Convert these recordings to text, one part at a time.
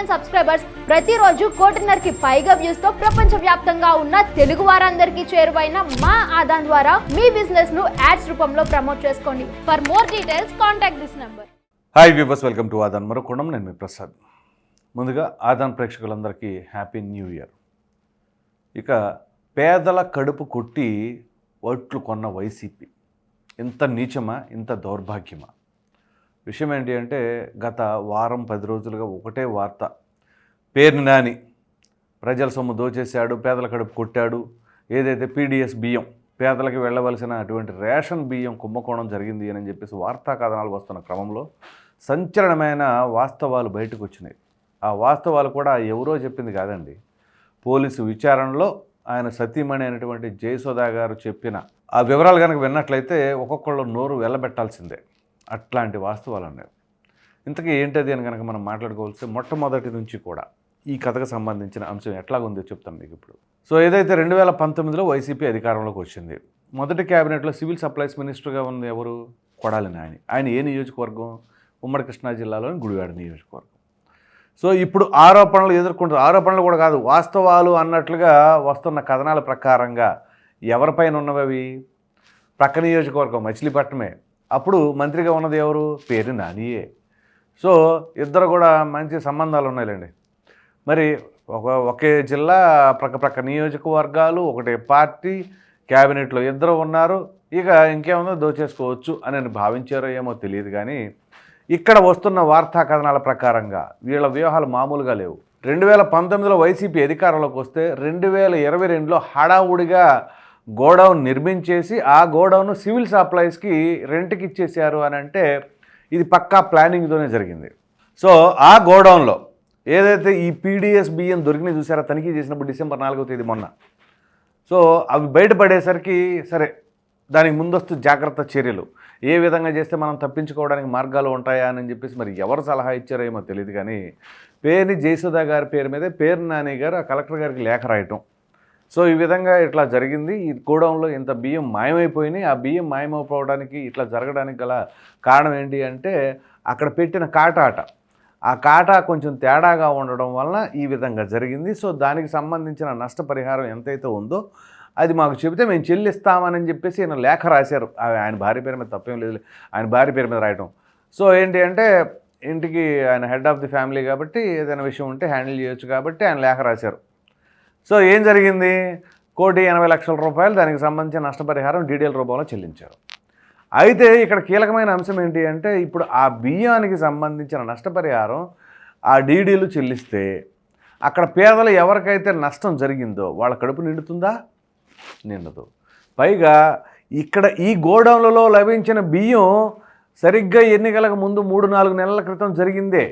Million subscribers ప్రతిరోజు కోటిన్నరకి పైగా వ్యూస్తో ప్రపంచ వ్యాప్తంగా ఉన్న తెలుగు వారందరికీ చేరువైన మా ఆదాన్ ద్వారా మీ బిజినెస్ను యాడ్స్ రూపంలో ప్రమోట్ చేసుకోండి. For more details contact this number hi viewers welcome to Aadan మరొకొండం నేను మీ ప్రసాద్. ముందుగా ఆదాన్ ప్రేక్షకులందరికీ హ్యాపీ న్యూ ఇయర్ ఇక పేదల కడుపు కొట్టి ఓట్లు కొన్న వైసీపీ ఇంత నీచమా? ఇంత దౌర్భాగ్యమా? విషయం ఏంటి అంటే గత వారం పది రోజులుగా ఒకటే వార్త. పేరుని నాని. ప్రజల సొమ్ము దోచేశాడు పేదల కడుపు కొట్టాడు. ఏదైతే పీడిఎస్ బియ్యం పేదలకు వెళ్ళవలసిన అటువంటి రేషన్ బియ్యం కుంభకోణం జరిగింది అని చెప్పేసి వార్తా కథనాలు వస్తున్న క్రమంలో సంచలనమైన వాస్తవాలు బయటకు వచ్చినాయి. ఆ వాస్తవాలు కూడా ఎవరో చెప్పింది కాదండి. పోలీసు విచారణలో ఆయన సతీమణి అనేటువంటి జయసుధా గారు చెప్పిన ఆ వివరాలు కనుక విన్నట్లయితే ఒక్కొక్కళ్ళు నోరు వెళ్ళబెట్టాల్సిందే అట్లాంటి వాస్తవాలు ఉన్నాయి ఇంతకీ ఏంటది అని కనుక మనం మాట్లాడుకోవాల్సి మొట్టమొదటి నుంచి కూడా ఈ కథకు సంబంధించిన అంశం ఎట్లాగుందో చెప్తాను మీకు ఇప్పుడు. సో ఏదైతే రెండు వేల పంతొమ్మిదిలో వైసీపీ అధికారంలోకి వచ్చింది మొదటి క్యాబినెట్లో సివిల్ సప్లైస్ మినిస్టర్గా ఉంది ఎవరు? కొడాలి ఆయన ఆయన ఏ నియోజకవర్గం? ఉమ్మడి కృష్ణా జిల్లాలోని గుడివాడ నియోజకవర్గం. సో ఇప్పుడు ఆరోపణలు ఎదుర్కొంటారు ఆరోపణలు కూడా కాదు వాస్తవాలు అన్నట్లుగా వస్తున్న కథనాల ప్రకారంగా ఎవరిపైన ఉన్నవి అవి ప్రక్క నియోజకవర్గం మచిలీపట్నమే. అప్పుడు మంత్రిగా ఉన్నది ఎవరు? పేరు నానియే. సో ఇద్దరు కూడా మంచి సంబంధాలు ఉన్నాయిలేండి. మరి ఒక ఒకే జిల్లా ప్రక్క ప్రక్క నియోజకవర్గాలు ఒకటే పార్టీ క్యాబినెట్లో ఇద్దరు ఉన్నారు. ఇక ఇంకేముందో దోచేసుకోవచ్చు అని భావించారో ఏమో తెలియదు కానీ ఇక్కడ వస్తున్న వార్తా కథనాల ప్రకారంగా వీళ్ళ వ్యూహాలు మామూలుగా లేవు. రెండు వేల పంతొమ్మిదిలో వైసీపీ అధికారంలోకి వస్తే రెండు వేల ఇరవై రెండులో హడావుడిగా గోడౌన్ నిర్మించేసి ఆ గోడౌన్ సివిల్ సప్లైస్కి రెంట్కి ఇచ్చేసారు అని అంటే ఇది పక్కా ప్లానింగ్తోనే జరిగింది. సో ఆ గోడౌన్లో ఏదైతే ఈ పీడిఎస్ బియ్యం దొరికినాయి చూసారో తనిఖీ చేసినప్పుడు డిసెంబర్ నాలుగో తేదీ మొన్న. సో అవి బయటపడేసరికి సరే దానికి ముందస్తు జాగ్రత్త చర్యలు. ఏ విధంగా చేస్తే మనం తప్పించుకోవడానికి మార్గాలు ఉంటాయా అని చెప్పేసి మరి ఎవరు సలహా ఇచ్చారో ఏమో తెలియదు కానీ పేరుని జయసుధా గారి పేరు మీదే పేరు నాని గారు ఆ కలెక్టర్ గారికి లేఖ రాయటం. సో ఈ విధంగా ఇట్లా జరిగింది. ఈ గోడౌన్లో ఇంత బియ్యం మాయమైపోయినాయి. ఆ బియ్యం మాయమైపోవడానికి ఇట్లా జరగడానికి గల కారణం ఏంటి అంటే అక్కడ పెట్టిన కాటాట. ఆ కాటా కొంచెం తేడాగా ఉండడం వలన ఈ విధంగా జరిగింది. సో దానికి సంబంధించిన నష్టపరిహారం ఎంతైతే ఉందో అది మాకు చెబితే మేము చెల్లిస్తామని చెప్పేసి ఆయన లేఖ రాశారు. ఆయన భార్య పేరు మీద తప్పేం లేదు. ఆయన భార్య పేరు మీద రాయటం. సో ఏంటి అంటే ఇంటికి ఆయన హెడ్ ఆఫ్ ది ఫ్యామిలీ కాబట్టి ఏదైనా విషయం ఉంటే హ్యాండిల్ చేయొచ్చు కాబట్టి ఆయన లేఖ రాశారు. సో ఏం జరిగింది? కోటి ఎనభై లక్షల రూపాయలు దానికి సంబంధించిన నష్టపరిహారం డీడీఎల్ రూపంలో చెల్లించారు. అయితే ఇక్కడ కీలకమైన అంశం ఏంటి అంటే ఇప్పుడు ఆ బియ్యానికి సంబంధించిన నష్టపరిహారం ఆ డీడీలు చెల్లిస్తే అక్కడ పేదలు ఎవరికైతే నష్టం జరిగిందో వాళ్ళ కడుపు నిండుతుందా? నిండదు. పైగా ఇక్కడ ఈ గోడౌన్లలో లభించిన బియ్యం సరిగ్గా ఎన్నికలకు ముందు మూడు నాలుగు నెలల క్రితం జరిగిందే.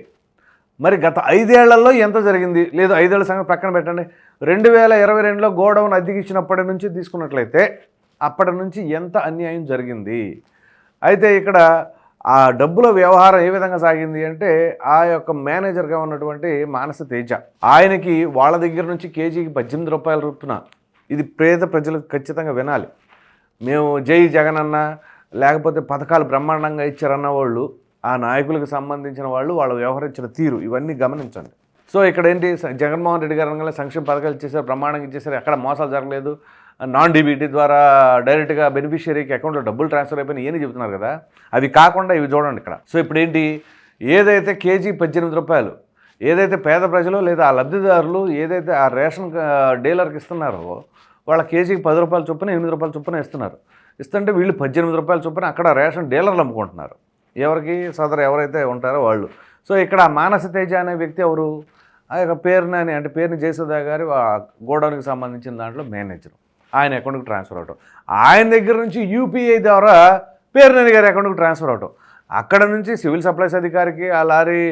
మరి గత ఐదేళ్ళలో ఎంత జరిగింది? లేదు ఐదేళ్ళ సంగతి పక్కన పెట్టండి. రెండు వేల ఇరవై రెండులో గోడౌన్ అద్దెకిచ్చినప్పటి నుంచి తీసుకున్నట్లయితే అప్పటి నుంచి ఎంత అన్యాయం జరిగింది? అయితే ఇక్కడ ఆ డబ్బుల వ్యవహారం ఏ విధంగా సాగింది అంటే ఆ యొక్క మేనేజర్గా ఉన్నటువంటి మానస తేజ ఆయనకి వాళ్ళ దగ్గర నుంచి కేజీకి పద్దెనిమిది రూపాయల రూపున ఇది పేద ప్రజలకు ఖచ్చితంగా వినాలి. మేము జై జగన్ అన్న లేకపోతే పథకాలు బ్రహ్మాండంగా ఇచ్చారన్న వాళ్ళు ఆ నాయకులకు సంబంధించిన వాళ్ళు వాళ్ళు వ్యవహరించిన తీరు ఇవన్నీ గమనించండి. సో ఇక్కడ ఏంటి జగన్మోహన్ రెడ్డి గారు అనగానే సంక్షేమ పథకాలు ఇచ్చేసారు ప్రమాణం ఇచ్చేసారు ఎక్కడ మోసాలు జరగలేదు. నాన్ డీబీటీ ద్వారా డైరెక్ట్గా బెనిఫిషియరీకి అకౌంట్లో డబ్బులు ట్రాన్స్ఫర్ అయిపోయినా ఏని చెబుతున్నారు కదా. అవి కాకుండా ఇవి చూడండి ఇక్కడ. సో ఇప్పుడు ఏంటి ఏదైతే కేజీ పద్దెనిమిది రూపాయలు ఏదైతే పేద ప్రజలు లేదా ఆ లబ్ధిదారులు ఏదైతే ఆ రేషన్ డీలర్కి ఇస్తున్నారో వాళ్ళ కేజీకి పది రూపాయల చొప్పున ఎనిమిది రూపాయల చొప్పున ఇస్తున్నారు. ఇస్తుంటే వీళ్ళు పద్దెనిమిది రూపాయల చొప్పున అక్కడ రేషన్ డీలర్లు అమ్ముకుంటున్నారు. ఎవరికి సదరు ఎవరైతే ఉంటారో వాళ్ళు. సో ఇక్కడ మానస తేజ అనే వ్యక్తి ఎవరు? ఆ యొక్క పేరుని అని అంటే పేరుని జయసుధా గారి ఆ గోడౌన్కి సంబంధించిన దాంట్లో మేనేజర్. ఆయన అకౌంట్కి ట్రాన్స్ఫర్ అవటం. ఆయన దగ్గర నుంచి యూపీఐ ద్వారా పేరునని గారి అకౌంట్కి ట్రాన్స్ఫర్ అవటం. అక్కడ నుంచి సివిల్ సప్లైస్ అధికారికి ఆ లారీ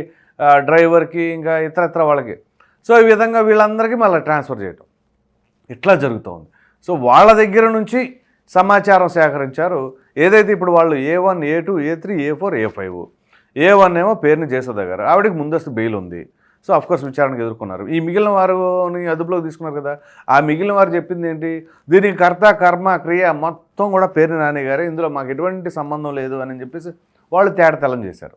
డ్రైవర్కి ఇంకా ఇతరత్ర వాళ్ళకి. సో ఈ విధంగా వీళ్ళందరికీ మళ్ళీ ట్రాన్స్ఫర్ చేయటం. ఇట్లా జరుగుతోంది. సో వాళ్ళ దగ్గర నుంచి సమాచారం సేకరించారు. ఏదైతే ఇప్పుడు వాళ్ళు A one A two A three A four A five A one ఏమో పేరుని జయసుధ గారు ఆవిడకి ముందస్తు బెయిల్ ఉంది. సో అఫ్కోర్స్ విచారణకు ఎదుర్కొన్నారు. ఈ మిగిలిన వారిని అదుపులోకి తీసుకున్నారు కదా. ఆ మిగిలిన వారు చెప్పింది ఏంటి? దీనికి కర్త కర్మ క్రియ మొత్తం కూడా పేరు నాని గారే. ఇందులో మాకు ఎటువంటి సంబంధం లేదు అని చెప్పేసి వాళ్ళు తేడతలం చేశారు.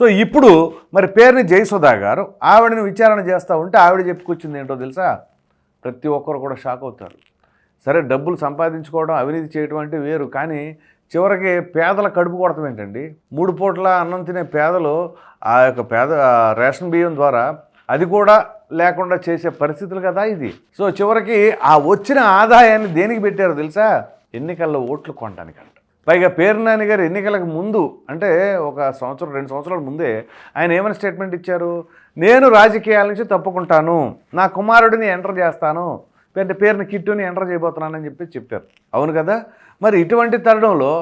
సో ఇప్పుడు మరి పేరుని జయసుధా గారు ఆవిడని విచారణ చేస్తూ ఉంటే ఆవిడ చెప్పుకొచ్చింది ఏంటో తెలుసా? ప్రతి ఒక్కరు కూడా షాక్ అవుతారు. సరే డబ్బులు సంపాదించుకోవడం అవినీతి చేయడం అంటే వేరు. కానీ చివరికి పేదల కడుపు కొడతాం ఏంటండి? మూడు పూట్ల అన్నం తినే పేదలు ఆ యొక్క పేద రేషన్ బియ్యం ద్వారా అది కూడా లేకుండా చేసే పరిస్థితులు కదా ఇది. సో చివరికి ఆ వచ్చిన ఆదాయాన్ని దేనికి పెట్టారో తెలుసా? ఎన్నికల్లో ఓట్లు కొనడానికంట. పైగా పేరునాని గారు ఎన్నికలకు ముందు అంటే ఒక సంవత్సరం రెండు సంవత్సరాల ముందే ఆయన ఏమైనా స్టేట్మెంట్ ఇచ్చారు? నేను రాజకీయాల నుంచి తప్పుకుంటాను. నా కుమారుడిని ఎంటర్ చేస్తాను. పేరు పేరుని కిట్టుని ఎంటర్ చేయబోతున్నానని చెప్పి చెప్పారు. అవును కదా? మరి ఇటువంటి తరుణంలో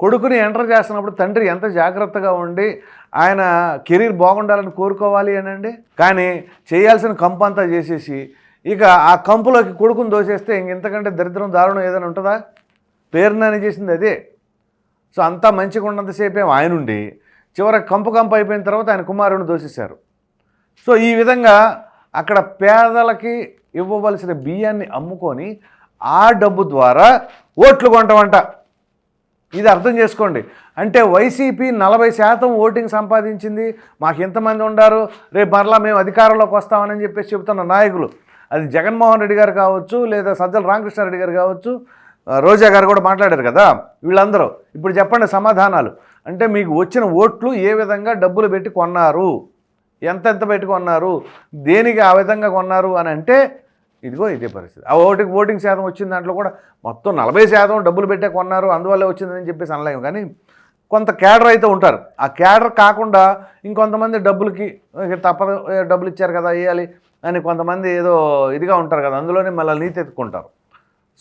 కొడుకుని ఎంటర్ చేస్తున్నప్పుడు తండ్రి ఎంత జాగ్రత్తగా ఉండి ఆయన కెరీర్ బాగుండాలని కోరుకోవాలి అనండి కానీ చేయాల్సిన కంపు అంతా చేసేసి ఇక ఆ కంపులోకి కొడుకుని దోసేస్తే ఇంక ఇంతకంటే దరిద్రం దారుణం ఏదైనా ఉంటుందా? పేరునాని చేసింది అదే. సో అంతా మంచిగా ఉన్నంతసేపే ఆయన ఉండి చివరికి కంపు కంపు అయిపోయిన తర్వాత ఆయన కుమారుని దోషిస్తారు సో ఈ విధంగా అక్కడ పేదలకి ఇవ్వవలసిన బియ్యాన్ని అమ్ముకొని ఆ డబ్బు ద్వారా ఓట్లు కొంటామంట. ఇది అర్థం చేసుకోండి. అంటే వైసీపీ నలభై శాతం ఓటింగ్ సంపాదించింది. మాకు ఎంతమంది ఉండారు. రేపు మరలా మేము అధికారంలోకి వస్తామని చెప్పేసి చెబుతున్న నాయకులు. అది జగన్మోహన్ రెడ్డి గారు కావచ్చు లేదా సజ్జల రామకృష్ణారెడ్డి గారు కావచ్చు రోజా గారు కూడా మాట్లాడారు కదా? వీళ్ళందరూ. ఇప్పుడు చెప్పండి సమాధానాలు. అంటే మీకు వచ్చిన ఓట్లు ఏ విధంగా డబ్బులు పెట్టి కొన్నారు? ఎంత ఎంత పెట్టి కొన్నారు? దేనికి ఆ విధంగా కొన్నారు అని అంటే ఇదిగో ఇదే పరిస్థితి. ఆ ఓటింగ్ ఓటింగ్ శాతం వచ్చిన దాంట్లో కూడా మొత్తం నలభై శాతం డబ్బులు పెట్టే కొన్నారు అందువల్లే వచ్చిందని చెప్పేసి అనలేము. కానీ కొంత క్యాడర్ అయితే ఉంటారు. ఆ క్యాడర్ కాకుండా ఇంకొంతమంది డబ్బులకి తప్పదు డబ్బులు ఇచ్చారు కదా వేయాలి అని కొంతమంది ఏదో ఇదిగా ఉంటారు కదా అందులోనే మళ్ళీ నీతి ఎత్తుకుంటారు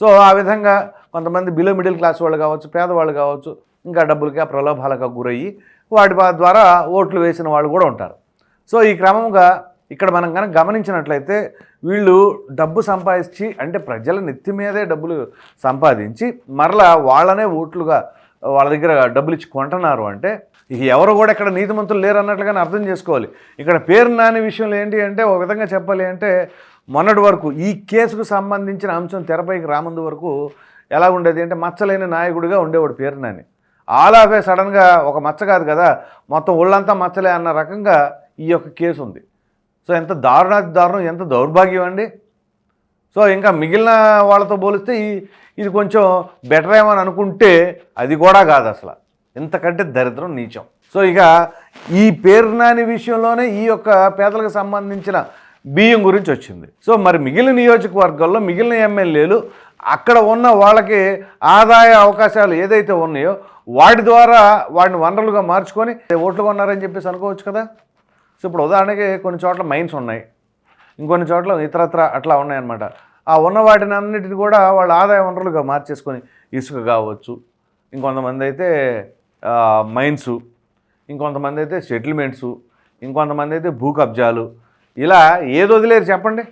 సో ఆ విధంగా కొంతమంది బిలో మిడిల్ క్లాస్ వాళ్ళు కావచ్చు పేదవాళ్ళు కావచ్చు ఇంకా డబ్బులకి ఆ ప్రలోభాలకు గురయ్యి వాటి ద్వారా ఓట్లు వేసిన వాళ్ళు కూడా ఉంటారు. సో ఈ క్రమంగా ఇక్కడ మనం కనుక గమనించినట్లయితే వీళ్ళు డబ్బు సంపాదించి అంటే ప్రజల నెత్తి మీదే డబ్బులు సంపాదించి మరలా వాళ్ళనే ఓట్లుగా వాళ్ళ దగ్గర డబ్బులు ఇచ్చి కొంటున్నారు అంటే ఇక ఎవరు కూడా ఇక్కడ నీతిమంతులు లేరు అన్నట్లుగానే అర్థం చేసుకోవాలి. ఇక్కడ పేరు నాని విషయంలో ఏంటి అంటే ఒక విధంగా చెప్పాలి అంటే మొన్నటి వరకు ఈ కేసుకు సంబంధించిన అంశం తెరపైకి రాముందు వరకు ఎలా ఉండేది అంటే మచ్చలేని నాయకుడిగా ఉండేవాడు పేరు నాని. ఆల్ ఆఫ్ ఏ సడన్గా ఒక మచ్చ కాదు కదా మొత్తం ఒళ్ళంతా మచ్చలే అన్న రకంగా ఈ యొక్క కేసు ఉంది. సో ఎంత దారుణాతి దారుణం ఎంత దౌర్భాగ్యం అండి. సో ఇంకా మిగిలిన వాళ్ళతో పోలిస్తే ఇది కొంచెం బెటర్ ఏమో అని అనుకుంటే అది కూడా కాదు అసలు. ఇంతకంటే దరిద్రం నీచం. సో ఇక ఈ పేరు నాని విషయంలోనే ఈ యొక్క పేదలకు సంబంధించిన బియ్యం గురించి వచ్చింది. సో మరి మిగిలిన నియోజకవర్గాల్లో మిగిలిన ఎమ్మెల్యేలు అక్కడ ఉన్న వాళ్ళకి ఆదాయ అవకాశాలు ఏదైతే ఉన్నాయో వాటి ద్వారా వాటిని వనరులుగా మార్చుకొని ఓట్లు కొన్నారని చెప్పేసి అనుకోవచ్చు కదా? సో ఇప్పుడు ఉదాహరణకి కొన్ని చోట్ల మైన్స్ ఉన్నాయి. ఇంకొన్ని చోట్ల ఇతరత్ర అట్లా ఉన్నాయన్నమాట. ఆ ఉన్న వాటిని అన్నిటిని కూడా వాళ్ళ ఆదాయ వనరులుగా మార్చేసుకొని ఇసుక కావచ్చు. ఇంకొంతమంది అయితే ఆ, మైన్స్. ఇంకొంతమంది అయితే సెటిల్మెంట్స్. ఇంకొంతమంది అయితే భూ కబ్జాలు. ఇలా ఏది వదిలేరు చెప్పండి.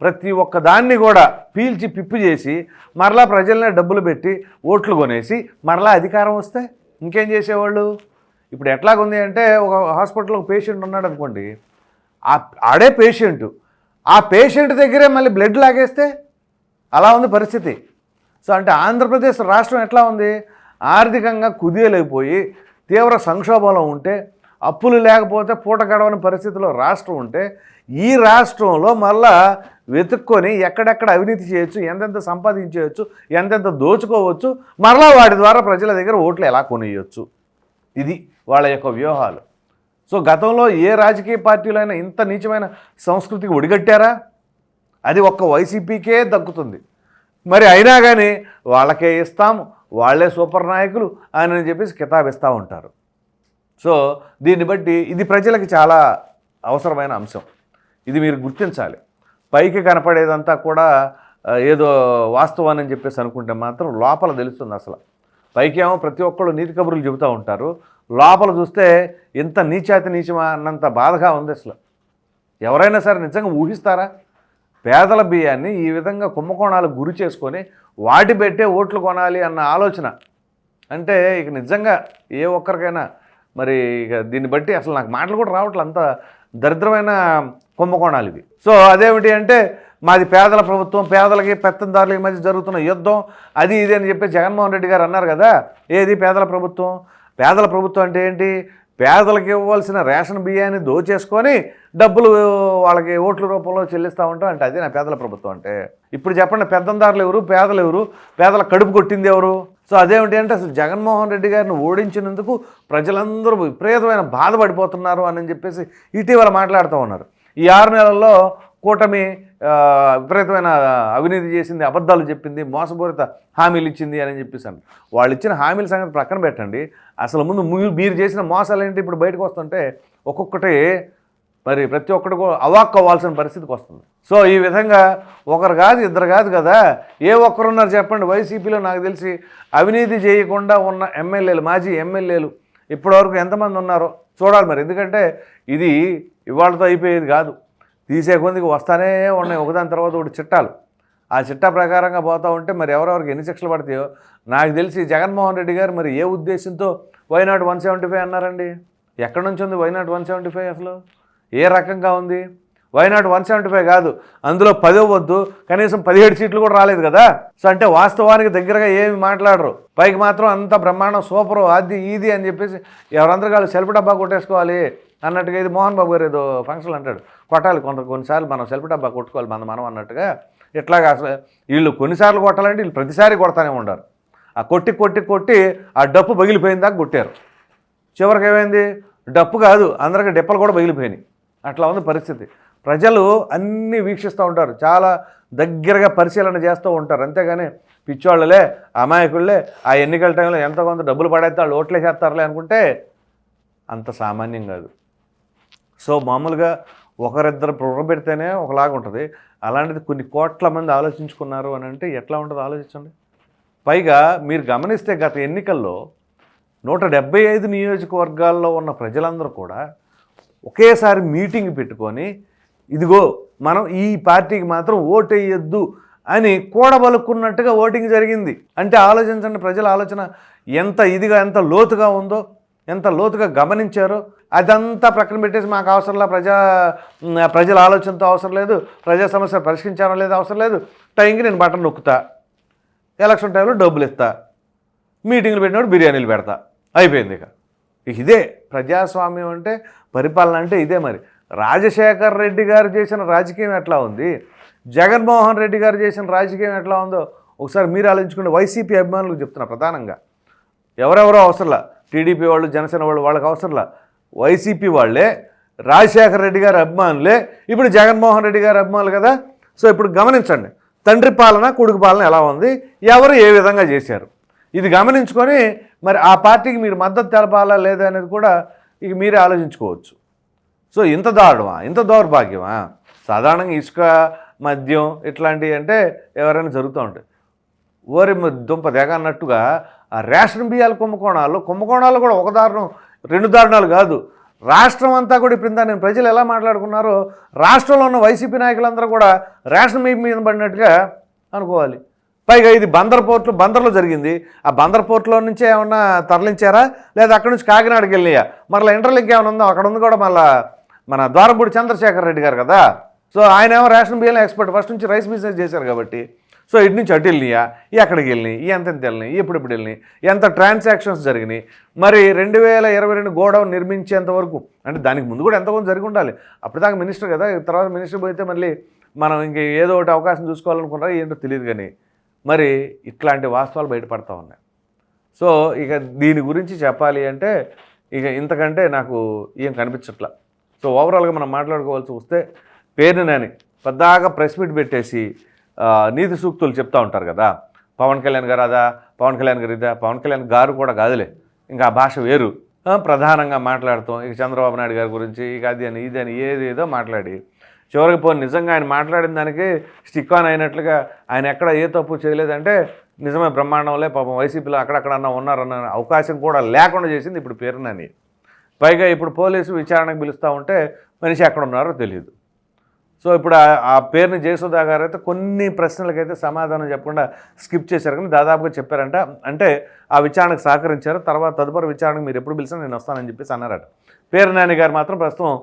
ప్రతి ఒక్క దాన్ని కూడా పీల్చి పిప్పు చేసి మరలా ప్రజలనే డబ్బులు పెట్టి ఓట్లు కొనేసి మరలా అధికారం వస్తే ఇంకేం చేసేవాళ్ళు? ఇప్పుడు ఎట్లాగుంది అంటే ఒక హాస్పిటల్లో ఒక పేషెంట్ ఉన్నాడు అనుకోండి ఆ ఆడే పేషెంట్ ఆ పేషెంట్ దగ్గరే మళ్ళీ బ్లడ్ లాగేస్తే అలా ఉంది పరిస్థితి. సో అంటే ఆంధ్రప్రదేశ్ రాష్ట్రం ఎట్లా ఉంది? ఆర్థికంగా కుదేలైపోయి తీవ్ర సంక్షోభంలో ఉంటే అప్పులు లేకపోతే పూట గడవని పరిస్థితిలో రాష్ట్రం ఉంటే ఈ రాష్ట్రంలో మళ్ళా వెతుక్కొని ఎక్కడెక్కడ అవినీతి చేయొచ్చు ఎంతెంత సంపాదించేయచ్చు ఎంతెంత దోచుకోవచ్చు మరలా వాటి ద్వారా ప్రజల దగ్గర ఓట్లు ఎలా కొనియొచ్చు? ఇది వాళ్ళ యొక్క వ్యూహాలు. సో గతంలో ఏ రాజకీయ పార్టీలైనా అయినా ఇంత నీచమైన సంస్కృతికి ఒడిగట్టారా? అది ఒక్క వైసీపీకే దక్కుతుంది. మరి అయినా కానీ వాళ్ళకే ఇస్తాము వాళ్ళే సూపర్ నాయకులు అని చెప్పేసి కితాబిస్తూ ఉంటారు. సో దీన్ని బట్టి ఇది ప్రజలకి చాలా అవసరమైన అంశం. ఇది మీరు గుర్తించాలి. పైకి కనపడేదంతా కూడా ఏదో వాస్తవాన్ని అని చెప్పేసి అనుకుంటే మాత్రం లోపల తెలుస్తుంది అసలు. పైకేమో ప్రతి ఒక్కళ్ళు నీతి కబుర్లు చెబుతూ ఉంటారు. లోపల చూస్తే ఇంత నీచాతి నీచమా అన్నంత బాధగా ఉంది అసలు. ఎవరైనా సరే నిజంగా ఊహిస్తారా? పేదల బియ్యాన్ని ఈ విధంగా కుంభకోణాలు గురి చేసుకొని వాటి పెట్టే ఓట్లు కొనాలి అన్న ఆలోచన. అంటే ఇక నిజంగా ఏ ఒక్కరికైనా మరి ఇక దీన్ని బట్టి అసలు నాకు మాటలు కూడా రావట్లే అంత దరిద్రమైన కుంభకోణాలు ఇవి. సో అదేమిటి అంటే మాది పేదల ప్రభుత్వం పేదలకి పెత్తందారులకి మధ్య జరుగుతున్న యుద్ధం అది ఇది అని చెప్పి జగన్మోహన్ రెడ్డి గారు అన్నారు కదా. ఏది పేదల ప్రభుత్వం? పేదల ప్రభుత్వం అంటే ఏంటి? పేదలకు ఇవ్వాల్సిన రేషన్ బియ్యాన్ని దోచేసుకొని డబ్బులు వాళ్ళకి ఓట్ల రూపంలో చెల్లిస్తూ ఉంటాం అంటే అదే నా పేదల ప్రభుత్వం అంటే. ఇప్పుడు చెప్పండి పెద్దందారులు ఎవరు? పేదలు ఎవరు? పేదల కడుపు కొట్టింది ఎవరు? సో అదేమిటి అంటే అసలు జగన్మోహన్ రెడ్డి గారిని ఓడించినందుకు ప్రజలందరూ విపరీతమైన బాధపడిపోతున్నారు అని చెప్పేసి ఇటీవల మాట్లాడుతూ ఉన్నారు. ఈ ఆరు నెలల్లో కూటమి విపరీతమైన అవినీతి చేసింది అబద్ధాలు చెప్పింది మోసపూరిత హామీలు ఇచ్చింది అని చెప్పేసి వాళ్ళు ఇచ్చిన హామీల సంగతి ప్రక్కన పెట్టండి. అసలు ముందు మీరు చేసిన మోసాలు ఏంటి ఇప్పుడు బయటకు వస్తుంటే ఒక్కొక్కటి మరి ప్రతి ఒక్కటి అవాక్ అవ్వాల్సిన పరిస్థితికి వస్తుంది. సో ఈ విధంగా ఒకరు కాదు ఇద్దరు కాదు కదా ఏ ఒక్కరున్నారు చెప్పండి. వైసీపీలో నాకు తెలిసి అవినీతి చేయకుండా ఉన్న ఎమ్మెల్యేలు మాజీ ఎమ్మెల్యేలు ఇప్పటివరకు ఎంతమంది ఉన్నారో చూడాలి మరి. ఎందుకంటే ఇది ఇవాళతో అయిపోయేది కాదు. తీసే కొందికి వస్తానే ఉన్నాయి. ఒకదాని తర్వాత ఒకటి చిట్టాలు. ఆ చిట్టా ప్రకారంగా పోతూ ఉంటే మరి ఎవరెవరికి ఎన్ని శిక్షలు పడతాయో నాకు తెలిసి జగన్మోహన్ రెడ్డి గారు మరి ఏ ఉద్దేశంతో వైనాట్ వన్ సెవెంటీ ఫైవ్ అన్నారండి? ఎక్కడి నుంచి ఉంది వైనాట్ వన్ సెవెంటీ ఫైవ్ అసలు? ఏ రకంగా ఉంది? వైనాట్ వన్ సెవెంటీ ఫైవ్ కాదు. అందులో పదో వద్దు కనీసం పదిహేడు సీట్లు కూడా రాలేదు కదా? సో అంటే వాస్తవానికి దగ్గరగా ఏమి మాట్లాడరు. పైకి మాత్రం అంత బ్రహ్మాండం సూపరు అది ఇది అని చెప్పేసి ఎవరందరూ వాళ్ళు సెల్ఫ్ డబ్బా కొట్టేసుకోవాలి. అన్నట్టుగా ఇది మోహన్ బాబు గారు ఏదో ఫంక్షన్ అంటాడు. కొట్టాలి కొంత కొన్నిసార్లు మనం సెల్ఫ్ డబ్బా కొట్టుకోవాలి మన మనం అన్నట్టుగా ఇట్లాగా అసలు వీళ్ళు కొన్నిసార్లు కొట్టాలంటే వీళ్ళు ప్రతిసారి కొడతానే ఉండరు. ఆ కొట్టి కొట్టి కొట్టి ఆ డప్పు పగిలిపోయిన దాకా కొట్టారు. చివరికి ఏమైంది? డప్పు కాదు అందరికి డెప్పలు కూడా పగిలిపోయినాయి. అట్లా ఉంది పరిస్థితి. ప్రజలు అన్నీ వీక్షిస్తూ ఉంటారు. చాలా దగ్గరగా పరిశీలన చేస్తూ ఉంటారు. అంతేగాని పిచ్చోళ్ళలే అమాయకుళ్ళే ఆ ఎన్నికల టైంలో ఎంత కొంత డబ్బులు పడేస్తే వాళ్ళు ఓట్లే చేస్తారులే అనుకుంటే అంత సామాన్యం కాదు. సో మామూలుగా ఒకరిద్దరు పెడితేనే ఒకలాగా ఉంటుంది. అలాంటిది కొన్ని కోట్ల మంది ఆలోచించుకున్నారు అని అంటే ఎట్లా ఉంటుందో ఆలోచించండి? పైగా మీరు గమనిస్తే గత ఎన్నికల్లో నూట డెబ్బై ఐదు నియోజకవర్గాల్లో ఉన్న ప్రజలందరూ కూడా ఒకేసారి మీటింగ్ పెట్టుకొని ఇదిగో మనం ఈ పార్టీకి మాత్రం ఓటేయొద్దు అని కూడబలుక్కున్నట్టుగా ఓటింగ్ జరిగింది. అంటే ఆలోచించండి ప్రజల ఆలోచన ఎంత ఇదిగా ఎంత లోతుగా ఉందో ఎంత లోతుగా గమనించారో అదంతా ప్రక్కన పెట్టేసి మాకు అవసరంలా ప్రజా ప్రజల ఆలోచనతో అవసరం లేదు ప్రజా సమస్య పరిష్కరించడం లేదు అవసరం లేదు. టైంకి నేను బటన్ నొక్కుతా. ఎలక్షన్ టైంలో డబ్బులు ఇస్తా. మీటింగ్లు పెట్టినప్పుడు బిర్యానీలు పెడతా. అయిపోయింది ఇక. ఇదే ప్రజాస్వామ్యం అంటే పరిపాలన అంటే ఇదే మరి. రాజశేఖర్ రెడ్డి గారు చేసిన రాజకీయం ఎట్లా ఉంది? జగన్మోహన్ రెడ్డి గారు చేసిన రాజకీయం ఎట్లా ఉందో ఒకసారి మీరు ఆలోచించుకుని వైసీపీ అభిమానులకు చెప్తున్నా ప్రధానంగా. ఎవరెవరో అవసరంలా. టీడీపీ వాళ్ళు జనసేన వాళ్ళు వాళ్ళకి అవసరంలా. వైసీపీ వాళ్ళే రాజశేఖర రెడ్డి గారి అభిమానులే ఇప్పుడు జగన్మోహన్ రెడ్డి గారి అభిమానులు కదా. సో ఇప్పుడు గమనించండి తండ్రి పాలన కొడుకు పాలన ఎలా ఉంది? ఎవరు ఏ విధంగా చేశారు? ఇది గమనించుకొని మరి ఆ పార్టీకి మీరు మద్దతు తెలపాలా లేదా అనేది కూడా ఇక మీరే ఆలోచించుకోవచ్చు. సో ఇంత దారుణమా? ఇంత దౌర్భాగ్యమా? సాధారణంగా ఇసుక మద్యం ఇట్లాంటివి అంటే ఎవరైనా జరుగుతూ ఉంటాయి. ఓరి మ- దుంప తెగ అన్నట్టుగా ఆ రేషన్ బియ్యాల కుంభకోణాలు కుంభకోణాలు కూడా ఒక దారుణం. రెండు దారుణాలు కాదు. రాష్ట్రం అంతా కూడా ఇప్పుడు నేను ప్రజలు ఎలా మాట్లాడుకున్నారో రాష్ట్రంలో ఉన్న వైసీపీ నాయకులందరూ కూడా రేషన్ బియ్యం మీద పడినట్టుగా అనుకోవాలి. పైగా ఇది బందర్ పోర్ట్లు బందర్లో జరిగింది. ఆ బందర్ పోర్ట్లో నుంచే ఏమన్నా తరలించారా? లేదా అక్కడి నుంచి కాకినాడకి వెళ్ళినాయా? మరలా ఇంటర్లింక్ ఏమైనా ఉందో? అక్కడ ఉంది కూడా మళ్ళా మన ద్వారపూడి చంద్రశేఖర్ రెడ్డి గారు కదా. సో ఆయన ఏమో రేషన్ బియ్యం ఎక్స్పర్ట్ ఫస్ట్ నుంచి రైస్ బిజినెస్ చేశారు కాబట్టి. సో ఇటు నుంచి అటు వెళ్ళినాయా? ఈ ఎక్కడికి వెళ్ళినాయి? ఎంత ఎంత వెళ్ళినాయి? ఎప్పుడెప్పుడు వెళ్ళినాయి? ఎంత ట్రాన్సాక్షన్స్ జరిగినాయి? మరి రెండు వేల ఇరవై రెండు గోడౌన్ నిర్మించేంత వరకు అంటే దానికి ముందు కూడా ఎంతమంది జరిగి ఉండాలి. అప్పటిదాకా మినిస్టర్ కదా తర్వాత మినిస్టర్ పోతే మళ్ళీ మనం ఇంక ఏదో ఒకటి అవకాశం చూసుకోవాలనుకున్నారా ఏంటో తెలియదు కానీ మరి ఇట్లాంటి వాస్తవాలు బయటపడతా ఉన్నాయి. సో ఇక దీని గురించి చెప్పాలి అంటే ఇక ఇంతకంటే నాకు ఏం కనిపించట్లా. సో ఓవరాల్గా మనం మాట్లాడుకోవాల్సి వస్తే పేరుని నాని పెద్దగా ప్రెస్ మీట్ పెట్టేసి నీతి సూక్తులు చెప్తా ఉంటారు కదా. పవన్ కళ్యాణ్ గారు అదా పవన్ కళ్యాణ్ గారు ఇదా పవన్ కళ్యాణ్ గారు కూడా కాదులే. ఇంకా ఆ భాష వేరు. ప్రధానంగా మాట్లాడుతాం ఇక చంద్రబాబు నాయుడు గారి గురించి ఇక అది అని ఇది అని ఏది ఏదో మాట్లాడి. చివరికి పోనీ నిజంగా ఆయన మాట్లాడిన దానికి స్టిక్ ఆన్ అయినట్లుగా ఆయన ఎక్కడ ఏ తప్పు చేయలేదంటే నిజమే బ్రహ్మాండంలే పాపం వైసీపీలో అక్కడక్కడన్నా ఉన్నారన్న అవకాశం కూడా లేకుండా చేసింది ఇప్పుడు పేరునని. పైగా ఇప్పుడు పోలీసు విచారణకు పిలుస్తూ ఉంటే మనిషి ఎక్కడ ఉన్నారో తెలియదు. సో ఇప్పుడు ఆ- పేరుని జయసుధా గారు అయితే కొన్ని ప్రశ్నలకైతే సమాధానం చెప్పకుండా స్కిప్ చేశారు. కానీ దాదాపుగా చెప్పారంట. అంటే ఆ విచారణకు సహకరించారు. తర్వాత తదుపరి విచారణకు మీరు ఎప్పుడు పిలిచినా నేను వస్తానని చెప్పేసి అన్నారట. పేరు నాని గారు మాత్రం ప్రస్తుతం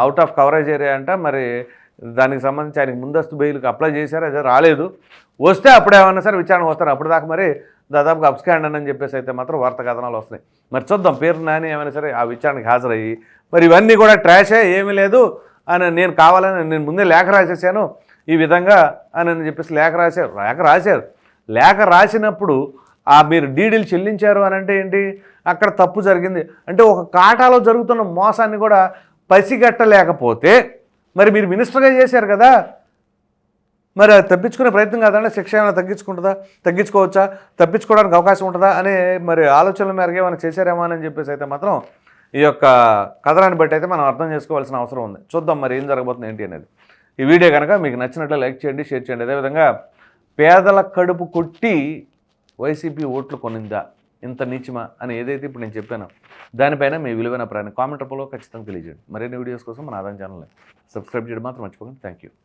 అవుట్ ఆఫ్ కవరేజ్ ఏరియా అంట. మరి దానికి సంబంధించి ఆయనకి ముందస్తు బెయిల్కి అప్లై చేశారు. అదే రాలేదు. వస్తే అప్పుడే ఏమన్నా సరే విచారణకు వస్తారు. అప్పుడు దాకా మరి దాదాపుగా అప్స్కాండ్ అని చెప్పేసి అయితే మాత్రం వార్త కథనాలు వస్తున్నాయి. మరి చూద్దాం. పేరు నాని ఏమైనా సరే ఆ విచారణకు హాజరయ్యి. మరి ఇవన్నీ కూడా ట్రాషే ఏమీ లేదు. అని నేను కావాలని నేను ముందే లేఖ రాసేసాను ఈ విధంగా అని అని చెప్పేసి లేఖ రాశారు లేఖ రాశారు. లేఖ రాసినప్పుడు ఆ మీరు డీడీలు చెల్లించారు అని అంటే ఏంటి? అక్కడ తప్పు జరిగింది. అంటే ఒక కాటాలో జరుగుతున్న మోసాన్ని కూడా పసిగట్టలేకపోతే మరి మీరు మినిస్టర్గా చేశారు కదా మరి అది తప్పించుకునే ప్రయత్నం కాదంటే శిక్ష ఏమైనా తగ్గించుకుంటుందా? తగ్గించుకోవచ్చా? తప్పించుకోవడానికి అవకాశం ఉంటుందా? అనే మరి ఆలోచనల మేరకు ఏమైనా చేశారేమో అని చెప్పేసి అయితే మాత్రం ఈ యొక్క కథనాన్ని బట్టి అయితే మనం అర్థం చేసుకోవాల్సిన అవసరం ఉంది. చూద్దాం మరి ఏం జరగబోతుంది ఏంటి అనేది. ఈ వీడియో కనుక మీకు నచ్చినట్లు లైక్ చేయండి షేర్ చేయండి. అదేవిధంగా పేదల కడుపు కొట్టి వైసీపీ ఓట్లు కొనిందా? ఇంత నీచమా? అని ఏదైతే ఇప్పుడు నేను చెప్పానో దానిపైన మీ విలువైన ప్రాణం కామెంట్ రూపంలో ఖచ్చితంగా తెలియజేయండి. మరిన్ని వీడియోస్ కోసం మన ఆదాయం ఛానల్ని సబ్స్క్రైబ్ చేయడం మాత్రం మర్చిపోకండి. Thank you